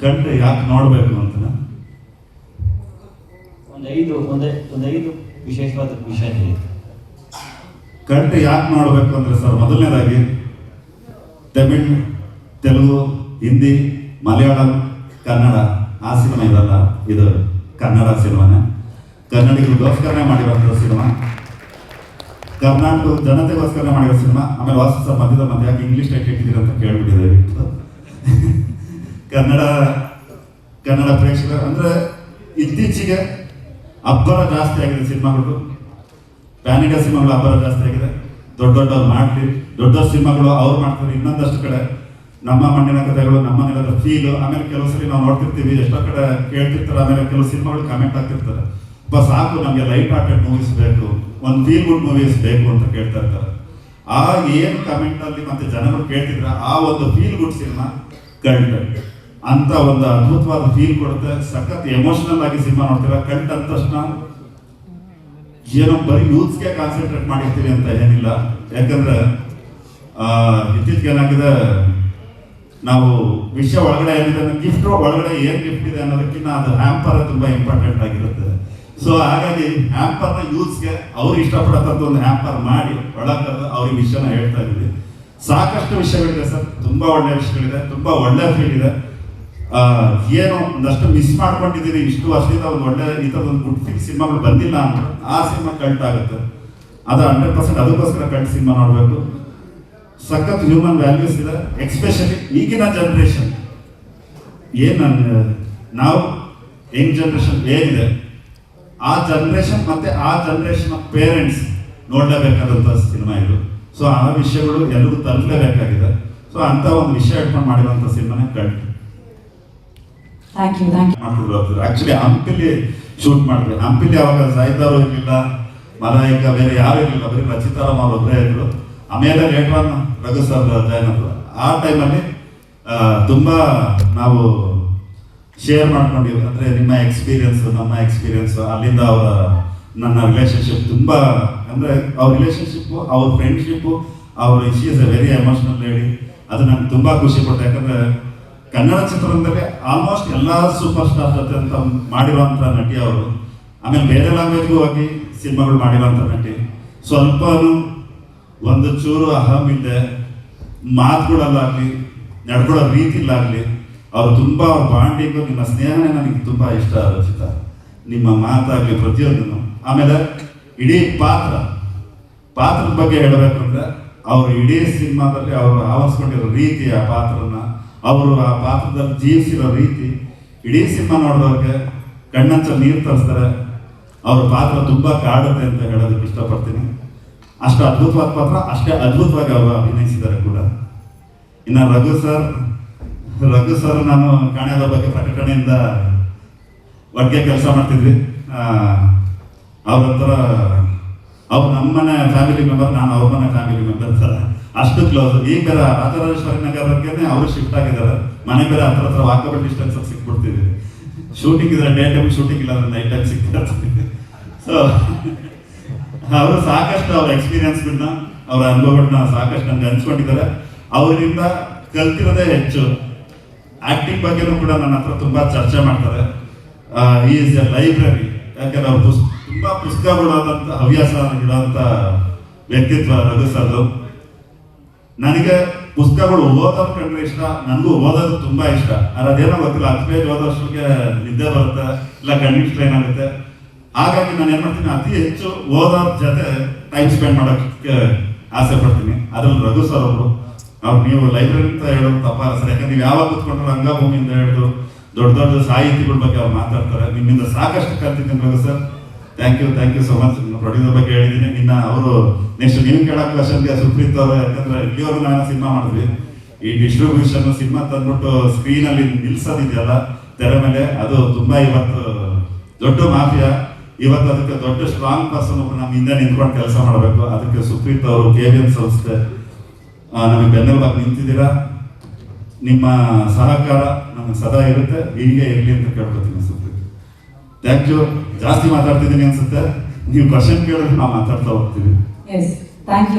ಕಂಡ್ರೆ ಯಾಕೆ ನೋಡಬೇಕು ಅಂತ ಒಂದು ಐದು ಒಂದೇ ಒಂದು ಐದು ವಿಶೇಷವಾದ ವಿಷಯ ಕಂಡ್ರೆ ಯಾಕೆ ನೋಡಬೇಕು ಅಂದ್ರೆ ಸರ್ ಮೊದಲನೇದಾಗಿ ತಮಿಳ್ ತೆಲುಗು ಹಿಂದಿ ಮಲಯಾಳಂ ಕನ್ನಡ ಆ ಸಿನಿಮಾ ಇದಲ್ಲ ಇದು ಕನ್ನಡ ಸಿನಿಮಾನೇ. ಕನ್ನಡಿಗರಿಗೋಸ್ಕರನೇ ಮಾಡಿರುವಂಥ ಸಿನಿಮಾ. ಕರ್ನಾಟಕದ ಜನತೆಗೋಸ್ಕರ ಮಾಡಿರೋ ಸಿನಿಮಾ. ಆಮೇಲೆ ವಾಸ ಸರ್ ಮಧ್ಯದ ಮಧ್ಯ ಯಾಕೆ ಇಂಗ್ಲೀಷ್ ಟೈಟ್ ಇಟ್ಟಿದ್ದೀರಿ ಅಂತ ಕೇಳ್ಬಿಟ್ಟಿದೆ ದಯವಿಟ್ಟು. ಕನ್ನಡ ಕನ್ನಡ ಪ್ರೇಕ್ಷಕರು, ಅಂದ್ರೆ ಇತ್ತೀಚೆಗೆ ಅಬ್ಬರ ಜಾಸ್ತಿ ಆಗಿದೆ ಸಿನಿಮಾಗಳು. ಪ್ಯಾನ್ ಸಿನಿಮಾಗಳು ಅಬ್ಬರ ಜಾಸ್ತಿ ಆಗಿದೆ. ದೊಡ್ಡ ದೊಡ್ಡ ಮಾಡಲಿ, ದೊಡ್ಡ ದೊಡ್ಡ ಸಿನಿಮಾಗಳು ಅವ್ರು ಮಾಡ್ತಾರೆ. ಇನ್ನೊಂದಷ್ಟು ಕಡೆ ನಮ್ಮ ಮಣ್ಣಿನ ಕಥೆಗಳು, ನಮ್ಮ ನೆಲದ ಫೀಲು ಆಮೇಲೆ ಕೆಲವು ಸರಿ ನಾವು ನೋಡ್ತಿರ್ತೀವಿ, ಎಷ್ಟೋ ಕಡೆ ಕೇಳ್ತಿರ್ತಾರೆ, ಆಮೇಲೆ ಕೆಲವು ಸಿನಿಮಾಗಳು ಕಮೆಂಟ್ ಆಗ್ತಿರ್ತಾರೆ. ಅಪ್ಪ ಸಾಕು, ನಮಗೆ ಲೈಟ್ ಹಾರ್ಟೆಡ್ ಮೂವೀಸ್ ಬೇಕು, ಒಂದು ಫೀಲ್ ಗುಡ್ ಮೂವೀಸ್ ಬೇಕು ಅಂತ ಕೇಳ್ತಾ ಇರ್ತಾರೆ. ಆ ಏನು ಕಮೆಂಟಲ್ಲಿ ಮತ್ತೆ ಜನಗಳು ಕೇಳ್ತಿದ್ರೆ, ಆ ಒಂದು ಫೀಲ್ ಗುಡ್ ಸಿನಿಮಾ ಕಲ್ಟ್ ಅಂತ ಒಂದು ಅದ್ಭುತವಾದ ಫೀಲ್ ಕೊಡುತ್ತೆ. ಸಖತ್ ಎಮೋಷನಲ್ ಆಗಿ ಸಿನಿಮಾ ನೋಡ್ತೀರಾ? ಕಂಡ ತಕ್ಷಣ ಏನೋ ಬರೀ ಯೂತ್ಸ್ಗೆ ಕಾನ್ಸಂಟ್ರೇಟ್ ಮಾಡಿರ್ತೀವಿ ಅಂತ ಏನಿಲ್ಲ. ಯಾಕಂದ್ರೆ ಇತ್ತೀಚೆಗೆ ಏನಾಗಿದೆ? ನಾವು ವಿಷಯ ಒಳಗಡೆ ಏನಿದೆ ಗಿಫ್ಟ್ ಒಳಗಡೆ ಏನು ಗಿಫ್ಟ್ ಇದೆ ಅನ್ನೋದಕ್ಕಿಂತ ಅದು ಹ್ಯಾಂಪರ್ ತುಂಬಾ ಇಂಪಾರ್ಟೆಂಟ್ ಆಗಿರುತ್ತೆ. ಸೊ ಹಾಗಾಗಿ ಹ್ಯಾಂಪರ್ನ ಯೂತ್ಸ್ಗೆ ಅವ್ರು ಇಷ್ಟಪಡತಕ್ಕಂಥ ಒಂದು ಹ್ಯಾಂಪರ್ ಮಾಡಿ ಒಳಗಡೆ ಅವ್ರಿಗೆ ವಿಷಯನ ಹೇಳ್ತಾ ಇದ್ದೀವಿ. ಸಾಕಷ್ಟು ವಿಷಯಗಳಿದೆ ಸರ್. ತುಂಬಾ ಒಳ್ಳೆ ವಿಷಯಗಳಿದೆ ತುಂಬಾ ಒಳ್ಳೆ ಫೀಲ್ ಇದೆ. ಏನು ಒಂದಷ್ಟು ಮಿಸ್ ಮಾಡ್ಕೊಂಡಿದ್ದೀನಿ ಇಷ್ಟು ವರ್ಷದಿಂದ ಒಂದು ಒಳ್ಳೆ ಈ ಒಂದು ಗುಡ್ ಸಿನಿಮಾಗಳು ಬಂದಿಲ್ಲ ಅಂತ ಆ ಸಿನಿಮಾ ಕಲ್ಟ್ ಆಗುತ್ತೆ. ಅದು ಹಂಡ್ರೆಡ್ ಪರ್ಸೆಂಟ್ ಅದಕ್ಕೋಸ್ಕರ ಕಲ್ಟ್ ಸಿನಿಮಾ ನೋಡಬೇಕು. ಸಖತ್ ಹ್ಯೂಮನ್ ವ್ಯಾಲ್ಯೂಸ್ ಇದೆ ಎಕ್ಸ್ಪೆಷಲಿ ಈಗಿನ ಜನರೇಷನ್ ಏನು ನಾವು ಯಂಗ್ ಜನರೇಷನ್ ಏನಿದೆ, ಆ ಜನರೇಷನ್ ಮತ್ತೆ ಆ ಜನರೇಷನ್ ಪೇರೆಂಟ್ಸ್ ನೋಡಲೇಬೇಕಾದಂಥ ಸಿನಿಮಾ ಇದು. ಸೊ ಆ ವಿಷಯಗಳು ಎಲ್ಲರೂ ತಲುಪಲೇಬೇಕಾಗಿದೆ ಸೊ ಅಂತ ಒಂದು ವಿಷಯ ಇಟ್ಕೊಂಡು ಮಾಡಿರುವಂಥ ಸಿನಿಮಾನೇ cult thank you thank you actually ಹಂಪಿಲಿ shoot ಮಾಡಿದ್ವಿ ಹಂಪಿಲಿ ಅವಾಗ ಸಾಹಿತ್ಯರು ಇರಲಿಲ್ಲ ಮಲಾಯಿಕ ಬೇರೆ ಯಾರು ಇರಲಿಲ್ಲ, ಬರೀ ರಚಿತಾರಾಮ್ ಅವ್ರು ಒಬ್ಬರೇ ಇದ್ರು. ಆಮೇಲೆ later on Raghu sir join ಆದ್ರು. ಆ ಟೈಮಲ್ಲಿ ತುಂಬ ನಾವು ಶೇರ್ ಮಾಡ್ಕೊಂಡಿವಿ. ಅಂದರೆ ನಿಮ್ಮ ಎಕ್ಸ್ಪೀರಿಯನ್ಸ್ ನಮ್ಮ ಎಕ್ಸ್ಪೀರಿಯನ್ಸ್ ಅಲ್ಲಿಂದ ಅವರ ನನ್ನ ರಿಲೇಶನ್ಶಿಪ್ ತುಂಬ, ಅಂದರೆ ಅವ್ರ ರಿಲೇಷನ್ಶಿಪ್ಪು ಅವ್ರ ಫ್ರೆಂಡ್ಶಿಪ್ಪು ಅವ್ರ is a very emotional lady ಅದು ನಂಗೆ ತುಂಬ ಖುಷಿ ಕೊಡ್ತು ಯಾಕಂದ್ರೆ ಕನ್ನಡ ಚಿತ್ರರಂಗದಲ್ಲಿ ಆಲ್ಮೋಸ್ಟ್ ಎಲ್ಲ ಸೂಪರ್ ಸ್ಟಾರ್ ಜೊತೆ ಅಂತ ಮಾಡಿರುವಂತ ನಟಿ ಅವರು. ಆಮೇಲೆ ಬೇರೆ ಲ್ಯಾಂಗ್ವೇಜ್ಗೂ ಹೋಗಿ ಸಿನಿಮಾಗಳು ಮಾಡಿರುವಂತ ನಟಿ. ಸ್ವಲ್ಪನೂ ಒಂದು ಚೂರು ಅಹಂ ಇದೆ ಮಾತುಗಳಲ್ಲಾಗ್ಲಿ ನಡ್ಕೊಳ್ಳೋ ರೀತಿಲಾಗ್ಲಿ ಅವ್ರು ತುಂಬಾ ಅವ್ರ ಬಾಂಡಿಂಗು, ನಿಮ್ಮ ಸ್ನೇಹನೇ ನನಗೆ ತುಂಬಾ ಇಷ್ಟ ರಚಿತ ನಿಮ್ಮ ಮಾತಾಗ್ಲಿ ಪ್ರತಿಯೊಂದನ್ನು. ಆಮೇಲೆ ಇಡೀ ಪಾತ್ರ. ಪಾತ್ರದ ಬಗ್ಗೆ ಹೇಳಬೇಕು ಅಂದರೆ ಅವರು ಇಡೀ ಸಿನಿಮಾದಲ್ಲಿ ಅವರು ಆವರಿಸ್ಕೊಂಡಿರೋ ರೀತಿ ಆ ಪಾತ್ರನ ಅವರು ಆ ಪಾತ್ರದಲ್ಲಿ ಜೀವಿಸಿರೋ ರೀತಿ, ಇಡೀ ಸಿನಿಮಾ ನೋಡಿದವ್ರಿಗೆ ಕಣ್ಣಂಚ ನೀರು ತರಿಸ್ತಾರೆ. ಅವ್ರ ಪಾತ್ರ ತುಂಬ ಕಾಡುತ್ತೆ ಅಂತ ಹೇಳೋದಕ್ಕೆ ಇಷ್ಟಪಡ್ತೀನಿ. ಅಷ್ಟು ಅದ್ಭುತವಾದ ಪಾತ್ರ, ಅಷ್ಟೇ ಅದ್ಭುತವಾಗಿ ಅವರು ಅಭಿನಯಿಸಿದ್ದಾರೆ ಕೂಡ. ಇನ್ನು ರಘು ಸರ್ ರಘು ಸರ್ ನಾನು ಕಾಣೆದ ಬಗ್ಗೆ ಪ್ರಕಟಣೆಯಿಂದ ಒಟ್ಟಿಗೆ ಕೆಲಸ ಮಾಡ್ತಿದ್ವಿ. ಅವ್ರ ಹತ್ರ ಅವ್ರು ನಮ್ಮನೆ ಫ್ಯಾಮಿಲಿ ಮೆಂಬರ್ ನಾನು ಅವ್ರ ಮನೆ ಫ್ಯಾಮಿಲಿ ಮೆಂಬರ್ ಸರ್ ಅಷ್ಟು ಕ್ಲೋಸ್ ಈ ಬೇರೆ ರಾಜರಾಜೇಶ್ವರಿ ನಗರಕ್ಕೆ ಅವರು ಶಿಫ್ಟ್ ಆಗಿದ್ದಾರೆ ಮನೆ ಬೇರೆ ಹತ್ರ ಹತ್ರ ವಾಕಬಲ್ ಡಿಸ್ಟೆನ್ಸ್ ಅಲ್ಲಿ ಸಿಕ್ಬಿಡ್ತೀವಿ ಶೂಟಿಂಗ್ ಇದ್ರೆ ಡೇ ಟೈಮ್ ಶೂಟಿಂಗ್ ಇಲ್ಲ ನೈಟ್ ಟೈಮ್ ಸಿಗ್ತಾರೆ ಸೊ ಅವರು ಸಾಕಷ್ಟು ಅವ್ರ ಎಕ್ಸ್ಪೀರಿಯನ್ಸ್ಗಳನ್ನ ಅವರ ಅನುಭವಗಳನ್ನ ಸಾಕಷ್ಟು ನನಗೆ ಹಂಚ್ಕೊಂಡಿದ್ದಾರೆ. ಅವರಿಂದ ಕಲ್ತಿರೋದೇ ಹೆಚ್ಚು. ಆಕ್ಟಿಂಗ್ ಬಗ್ಗೆನೂ ಕೂಡ ನನ್ನ ಹತ್ರ ತುಂಬಾ ಚರ್ಚೆ ಮಾಡ್ತಾರೆ. ಈಸ್ ಎ ಲೈಬ್ರರಿ ಯಾಕಂದ್ರೆ ಅವ್ರ ಪುಸ್ ತುಂಬಾ ಪುಸ್ತಕಗಳಾದಂಥ ಹವ್ಯಾಸ ಇರೋಂಥ ವ್ಯಕ್ತಿತ್ವ ರಘು ಸರ್ದು. ನನಗೆ ಪುಸ್ತಕಗಳು ಓದೋದು ಕಂಡ್ರೆ ಇಷ್ಟ, ನನಗೂ ಓದೋದು ತುಂಬಾ ಇಷ್ಟ. ಆದ್ರೆ ಅದೇನೋ ಗೊತ್ತಿಲ್ಲ, ಹತ್ತು ಪೇಜ್ ಓದೋಷ್ಟಕ್ಕೆ ನಿದ್ದೆ ಬರುತ್ತೆ, ಇಲ್ಲ ಕಣ್ಣಿಗೆ ಸ್ಟ್ರೈನ್ ಆಗುತ್ತೆ. ಹಾಗಾಗಿ ನಾನು ಏನ್ ಮಾಡ್ತೀನಿ, ಅತಿ ಹೆಚ್ಚು ಓದೋದ್ರ ಜೊತೆ ಟೈಮ್ ಸ್ಪೆಂಡ್ ಮಾಡೋಕ್ಕೆ ಆಸೆ ಪಡ್ತೀನಿ. ಅದ್ರಲ್ಲಿ ರಘು ಸರ್ ಅವರು, ಅವ್ರು ನೀವು ಲೈಬ್ರರಿ ಅಂತ ಹೇಳೋದು ತಪ್ಪಾರ ಸರ್. ಯಾಕಂದ್ರೆ ನೀವು ಯಾವಾಗ ಕೂತ್ಕೊಂಡ್ರೆ ರಂಗಭೂಮಿಯಿಂದ ಹಿಡಿದು ದೊಡ್ಡ ದೊಡ್ಡ ಸಾಹಿತಿಗಳ ಬಗ್ಗೆ ಅವ್ರು ಮಾತಾಡ್ತಾರೆ. ನಿಮ್ಮಿಂದ ಸಾಕಷ್ಟು ಕಲ್ತಿದ್ದೀನಿ Raghu sir. Thank you thank you so much producer ಬಗ್ಗೆ ಹೇಳಿದ್ದೀನಿ. ಇನ್ನ ಅವರು ನೆಕ್ಸ್ಟ್ ನೀವು ಕೇಳೋ ಕ್ವಶನ್ಗೆ ಸುಪ್ರೀತ್ ಅವರು, ಯಾಕಂದ್ರೆ ಇಲ್ಲಿವರೆಗೂ ನಾನು ಸಿನಿಮಾ ಮಾಡಿದ್ವಿ. ಈ ಡಿಸ್ಟ್ರಿಬ್ಯೂಷನ್ ಸಿನಿಮಾ ತಂದ್ಬಿಟ್ಟು ಸ್ಕ್ರೀನ್ ಅಲ್ಲಿ ನಿಲ್ಸೋದಿದೆಯಲ್ಲ, ತೆರೆ ಮೇಲೆ. ಅದು ತುಂಬಾ ಇವತ್ತು ದೊಡ್ಡ ಮಾಫಿಯಾ. ಇವತ್ತು ಅದಕ್ಕೆ ದೊಡ್ಡ ಸ್ಟ್ರಾಂಗ್ ಪರ್ಸನ್ ಒಬ್ಬರು ನಮ್ಮ ಹಿಂದೆ ನಿಂತ್ಕೊಂಡು ಕೆಲಸ ಮಾಡಬೇಕು. ಅದಕ್ಕೆ ಸುಪ್ರೀತ್ ಅವರು ಕೆ ವಿ ಎಂ ಸಂಸ್ಥೆ ನಮಗೆ ಬೆನ್ನೆಲುಬಾಗಿ ನಿಂತಿದ್ದೀರಾ. ನಿಮ್ಮ ಸಹಕಾರ ನಮಗೆ ಸದಾ ಇರುತ್ತೆ. ಹೀಗೆ ಇರಲಿ ಅಂತ ಕೇಳ್ಕೊತೀನಿ ಥ್ಯಾಂಕ್ ಯು ಜಾಸ್ತಿ ಮಾತಾಡ್ತಿದ್ದೀನಿ ಅನ್ಸುತ್ತೆ. ನೀವು ಕ್ವಶನ್ ಕೇಳಿದ್ರೆ ನಾವು ಮಾತಾಡ್ತಾ ಹೋಗ್ತೀವಿ. Thank you